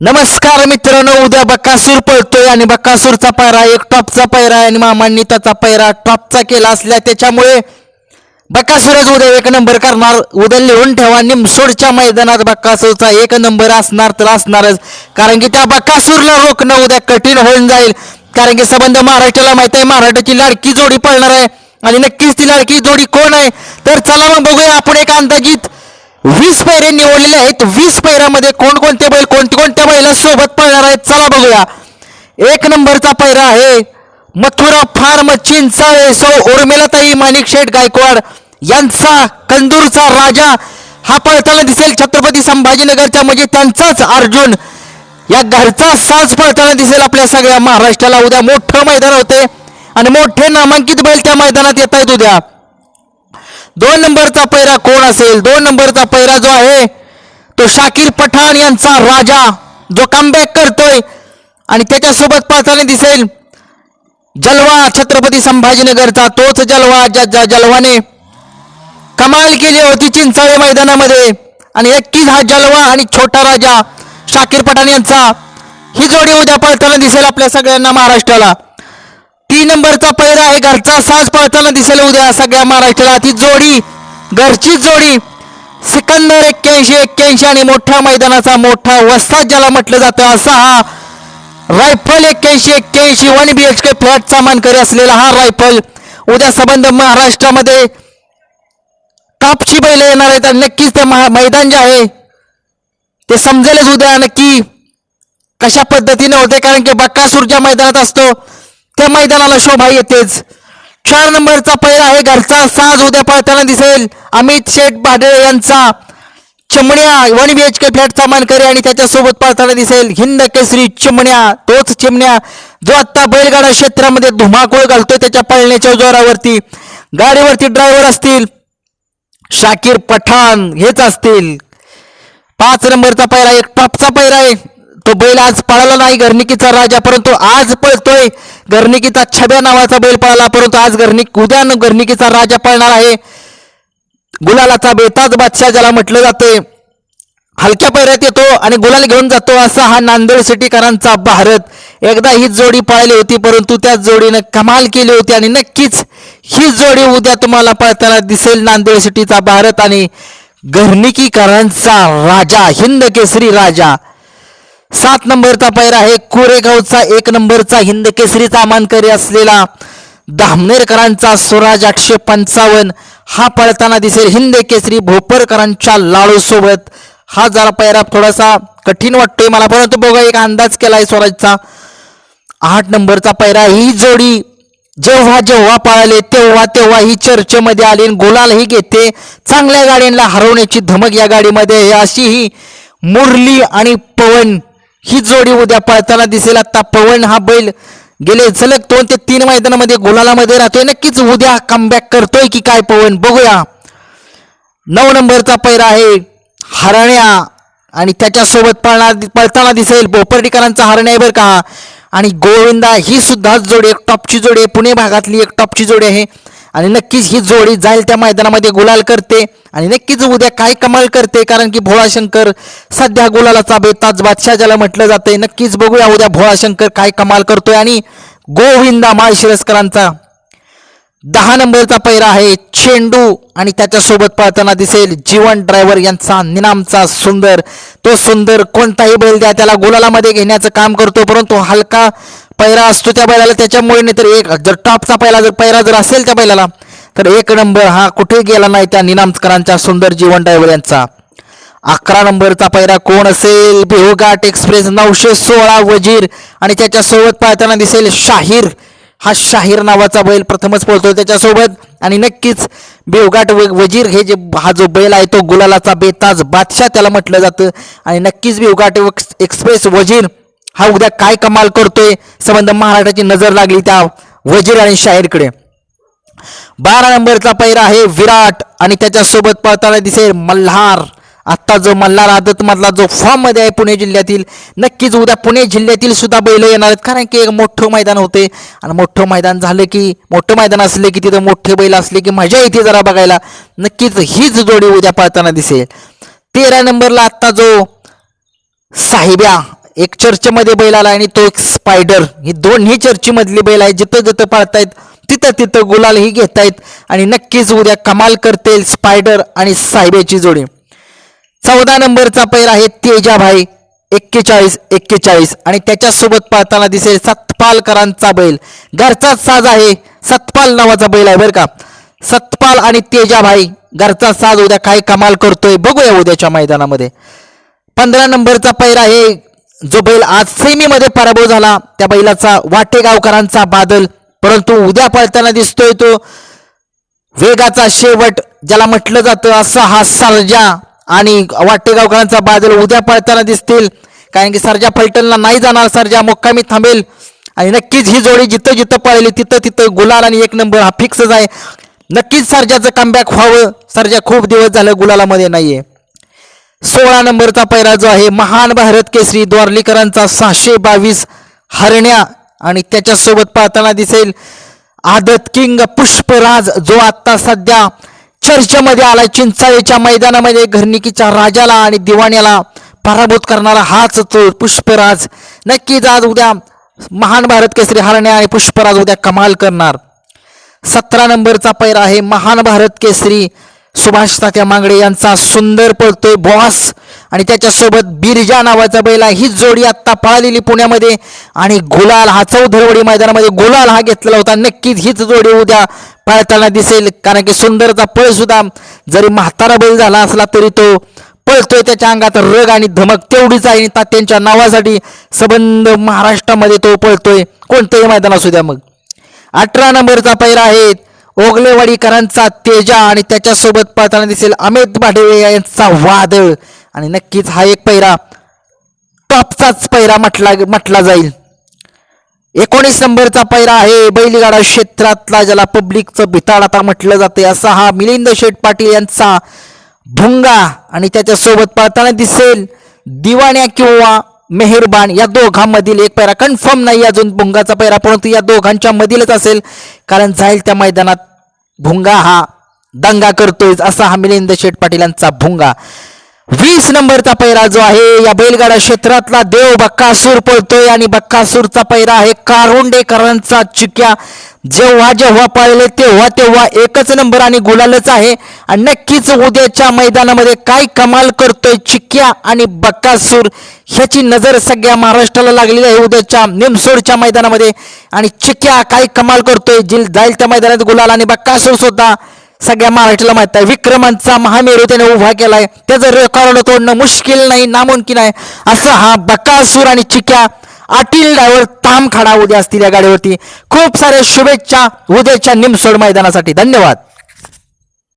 नमस्कार मित्रांनो उद्या बक्कासूर पळतोय आणि बक्कासूरचा पायरा एक टॉपचा पायरा आहे आणि मामांनी त्याचा पायरा टॉपचा केला असल्या त्याच्यामुळे बक्कासूरच उद्या एक नंबर करणार. उद्या लिहून ठेवा निमसोडच्या मैदानात बक्कासूरचा एक नंबर असणार तर असणारच. कारण की त्या बक्कासूरला रोखणं उद्या कठीण होऊन जाईल. कारण की संबंध महाराष्ट्राला माहीत आहे महाराष्ट्राची लाडकी जोडी पळणार आहे. आणि नक्कीच ती लाडकी जोडी कोण आहे? तर चला मग बघूया आपण एक अंदाजित वीस पैरे निवडलेले आहेत. वीस पैऱ्यामध्ये कोणकोणते बैल कोणकोणत्या कोणत्या बैला सोबत पळणार आहेत? चला बघूया. एक नंबरचा पैरा आहे मथुरा फार्म चिंचाळे सौ उर्मिलाताई माणिक शेठ गायकवाड यांचा कंदूरचा राजा. हा पळताना दिसेल छत्रपती संभाजीनगरच्या म्हणजे त्यांचाच अर्जुन. या घरचा साज पळताना दिसेल आपल्या सगळ्या महाराष्ट्राला. उद्या मोठं मैदान होते आणि मोठे नामांकित बैल त्या मैदानात येत आहेत उद्या. दोन नंबरचा पैरा कोण असेल? दोन नंबरचा पैरा जो आहे तो शाकीर पठाण यांचा राजा जो कमबॅक करतोय. आणि त्याच्यासोबत पाहताना दिसेल जलवा छत्रपती संभाजीनगरचा. तोच जलवा ज्या ज्या जलवाने कमाल केली होती चिंचाळे मैदानामध्ये. आणि नक्कीच हा जलवा आणि छोटा राजा शाकीर पठाण यांचा. ही जोडी उद्या पळताना दिसेल आपल्या सगळ्यांना महाराष्ट्राला. तीन नंबरचा पैरा आहे. घरचा साज पळताना दिसेल उद्या सगळ्या महाराष्ट्राला ती जोडी. घरची जोडी. सिकंदर एक्क्याऐंशी एक्क्याऐंशी आणि मोठ्या मैदानाचा मोठा वस्ताद ज्याला म्हटलं जातं असा हा रायफल एक्क्याऐंशी एक्क्याऐंशी वन बी एच के फ्लॅटचा मानकरी असलेला हा रायफल उद्या संबंध महाराष्ट्रामध्ये टॉपची बैल येणार आहेत आणि नक्कीच ते महा- मैदान जे आहे ते समजेलच उद्या नक्की कशा पद्धतीने होते. कारण की बक्कासूर ज्या मैदानात असतो. त्या मैदानाला शोभा येतेच. चार नंबरचा पैरा आहे घरचा. साज उद्या पळताना दिसेल. अमित शेठ भाडळे यांचा. चिमण्या वन बी एच के फ्लॅटचा मानकरी आणि त्याच्यासोबत पळताना दिसेल. हिंद केसरी चिमण्या तोच चिमण्या. जो आत्ता बैलगाडा क्षेत्रामध्ये धुमाकूळ घालतोय त्याच्या पळण्याच्या जोरावरती. गाडीवरती ड्रायव्हर असतील. शाकीर पठाण हेच असतील. पाच नंबरचा पैरा एक टॉपचा पैरा आहे. तो बैल आज पळाला नाही घरनिकीचा राजा परंतु आज पळतोय. घरनिकीचा छब्या नावाचा बैल पळाला परंतु आज घरनिक उद्या न राजा पळणार आहे. गुलालाचा बेताज बादशाह ज्याला म्हटलं जाते हलक्या पैऱ्यात येतो आणि गुलाल घेऊन जातो असा हा नांदेड सिटीकरांचा भारत. एकदा ही जोडी पळाली होती परंतु त्या जोडीनं कमाल केली होती आणि नक्कीच ही जोडी उद्या तुम्हाला पळताना दिसेल. नांदेड सिटीचा भारत आणि घरनिकीकरांचा राजा हिंद केसरी राजा. सात नंबरचा पैरा आहे. कोरेगावचा एक नंबरचा हिंद केसरीचा मानकरी असलेला दामनेरकरांचा स्वराज आठशे पंचावन्न. हा पळताना दिसेल हिंद केसरी भोपरकरांच्या लाडू सोबत हा जरा पैरा थोडासा कठीण वाटतोय मला परंतु बघा एक अंदाज केलाय स्वराजचा. आठ नंबरचा पैरा ही जोडी जेव्हा जेव्हा पळाले तेव्हा तेव्हा ही चर्चेमध्ये आली आणि गुलालही घेते. चांगल्या गाड्यांना हरवण्याची धमक या गाडीमध्ये अशी ही मुरली आणि पवन ही जोडी उद्या पळताना दिसेल. आता पवन हा बैल गेले सलग दोन ते तीन मैदानामध्ये गुलालामध्ये राहतोय. नक्कीच उद्या कमबॅक करतोय की काय पवन? बघूया. नऊ नंबरचा पैरा आहे हरण्या. आणि त्याच्यासोबत पळणार पळताना दिसेल बोपर्डीकरांचा हरण्या आहे बरं का आणि गोविंदा ही सुद्धा जोडी एक टॉपची जोडी आहे. पुणे भागातली एक टॉपची जोडी आहे. आणि नक्कीच ही जोडी जाईल त्या मैदानामध्ये गुलाल करते आणि नक्कीच उद्या काय कमाल करते कारण की भोळाशंकर सध्या गुलालाचा बेताज बादशाह ज्याला म्हटलं जातंय. नक्कीच बघूया उद्या भोळाशंकर काय कमाल करतोय आणि गोविंदा माळशिरसकरांचा दहा नंबरचा पैरा आहे चेंडू आणि त्याच्यासोबत पळताना दिसेल जीवन ड्रायव्हर यांचा निनामचा सुंदर. तो सुंदर कोणताही बैल द्या त्याला गुलालामध्ये घेण्याचं काम करतो परंतु हलका पैरा असतो त्या बैलाला त्याच्यामुळे नाही तर एक जर टॉपचा पहिला जर पैरा जर असेल त्या बैलाला तर एक नंबर हा कुठे गेला नाही त्या निनामकरांच्या सुंदर जीवन ड्रायव्हर यांचा. अकरा नंबरचा पैरा कोण असेल? बेहोघाट एक्सप्रेस नऊशे सोळा वजीर. आणि त्याच्यासोबत पाहताना दिसेल शाहीर. हा शाहीर नावाचा बैल प्रथमच पळतो त्याच्यासोबत. आणि नक्कीच बेवघाट व वजीर हे जे हा जो बैल आहे तो गुलालाचा बेताज बादशाह त्याला म्हटलं जातं. आणि नक्कीच बेवघाट वक्स- एक्सप्रेस वजीर हा उद्या काय कमाल करतोय? संबंध महाराष्ट्राची नजर लागली त्या वजीर आणि शाहीरकडे. बारा नंबरचा पैरा आहे विराट आणि त्याच्यासोबत पळताना दिसेल मल्हार. आत्ता जो मल्हार आदत मधला जो फॉर्ममध्ये आहे पुणे जिल्ह्यातील नक्कीच उद्या पुणे जिल्ह्यातील सुद्धा बैल येणार आहेत. कारण की एक मोठं मैदान होते. आणि मोठं मैदान झालं की मोठं मैदान असले की तिथं मोठे बैल असले की मजा येते जरा बघायला. नक्कीच हीच जोडी उद्या पळताना दिसेल. तेरा नंबरला आत्ता जो साहेब्या एक चर्चेमध्ये बैल आला आणि तो एक स्पायडर ही दोन्ही चर्चेमधली बैल आहे जिथं जिथं पाळतायत तिथं तिथं गुलालही घेतायत आणि नक्कीच उद्या कमाल करतील स्पायडर आणि साहेबाची जोडी. चौदा नंबरचा पैल आहे तेजाभाई एक्केचाळीस एक्केचाळीस आणि त्याच्यासोबत पाळताना दिसेल सतपालकरांचा बैल. घरचाच साज आहे सतपाल नावाचा बैल आहे बरं का. सतपाल आणि तेजाभाई घरचा साज उद्या काय कमाल करतोय बघूया उद्याच्या मैदानामध्ये. पंधरा नंबरचा पैर आहे जो बैल आज सेमीमध्ये पराभव झाला त्या बैलाचा वाटेगावकरांचा बादल परंतु उद्या पळताना दिसतोय तो वेगाचा शेवट ज्याला म्हटलं जातं असा हा सर्जा आणि वाटेगावकरांचा बादल उद्या पळताना दिसतील. कारण की सर्जा फलटणला नाही जाणार सर्जा मुक्कामी थांबेल. आणि नक्कीच ही जोडी जिथं जिथं पळली तिथं तिथं गुलाल आणि एक नंबर हा फिक्सच आहे. नक्कीच सर्जाचं कमबॅक व्हावं. सर्जा खूप दिवस झालं गुलालामध्ये नाहीये. सोळा नंबरचा पैरा जो आहे महान भारत केसरी द्वारलीकरांचा सहाशे बावीस हरण्या आणि त्याच्यासोबत पाहताना दिसेल आदत किंग पुष्पराज जो आत्ता सध्या चर्चेमध्ये आलाय चिंचाळीच्या मैदानामध्ये घरनिकीच्या राजाला आणि दिवाण्याला पराभूत करणारा हाच तो पुष्पराज. नक्कीच आज उद्या महान भारत केसरी हरण्या आणि पुष्पराज उद्या कमाल करणार. सतरा नंबरचा पैर आहे महान भारत केसरी सुभाष तात्या मांगडे यांचा सुंदर पळतोय बॉस. आणि त्याच्यासोबत बिरजा नावाचा बैला ही जोडी आत्ता पळालेली पुण्यामध्ये. आणि गुलाल हा चौधरवडी मैदानामध्ये गुलाल हा घेतलेला होता. नक्कीच हीच जोडी उद्या पळताना दिसेल. कारण की सुंदरचा पळ सुद्धा जरी म्हातारा बैल झाला असला तरी तो पळतोय त्याच्या अंगात रग आणि धमक तेवढीच आहे. आणि तात्यांच्या नावासाठी सबंध महाराष्ट्रामध्ये तो पळतोय. कोणतंही मैदान असू द्या मग. अठरा नंबरचा पैरा आहे. ओगलेवाडीकरांचा तेजा आणि त्याच्यासोबत पळताना दिसेल अमित भाडे यांचा वादळ आणि नक्कीच हा एक पैरा टॉपचाच पैरा म्हटला म्हटला जाईल. एकोणीस नंबरचा पैरा आहे बैलगाडा क्षेत्रातला ज्याला पब्लिकचं भिताड आता म्हटलं जाते असा हा मिलिंद शेठ पाटील यांचा भुंगा आणि त्याच्यासोबत पळताना दिसेल दिवाण्या किंवा मेहरबान. या दोघांमधील एक पैरा कन्फर्म नाही अजून भुंगाचा पैरा परंतु या दोघांच्या मधीलच असेल. कारण जाईल त्या मैदानात भुंगा हा दंगा करतोय असा हा मिलिंद शेठ पाटील यांचा भुंगा. वीस नंबरचा पैरा जो आहे या बैलगाडा क्षेत्रातला देव बक्कासूर पळतोय आणि बक्कासूरचा पैरा आहे कारुंडेकरांचा चिक्या. जेव्हा जेव्हा पळले तेव्हा तेव्हा एकच नंबर आणि गुलालच आहे. आणि नक्कीच उद्याच्या मैदानामध्ये काय कमाल करतोय चिक्या आणि बक्कासूर ह्याची नजर सगळ्या महाराष्ट्राला लागलेली आहे उद्याच्या निमसोडच्या मैदानामध्ये. आणि चिक्या काय कमाल करतोय जिल जाईल त्या मैदानात गुलाल आणि बक्कासूर सुद्धा. सगळ्या महाराष्ट्राला माहीत आहे. विक्रमांचा महामेरू त्याने उभा केलाय. त्याचं रेकॉर्ड तोडणं मुश्किल नाही नामुमकिन आहे असं हा बकासूर आणि चिक्या आटील ड्रायव्हर ताम खडा उद्या असतील या गाडीवरती. खूप साऱ्या शुभेच्छा उद्याच्या निमसोड मैदानासाठी. धन्यवाद.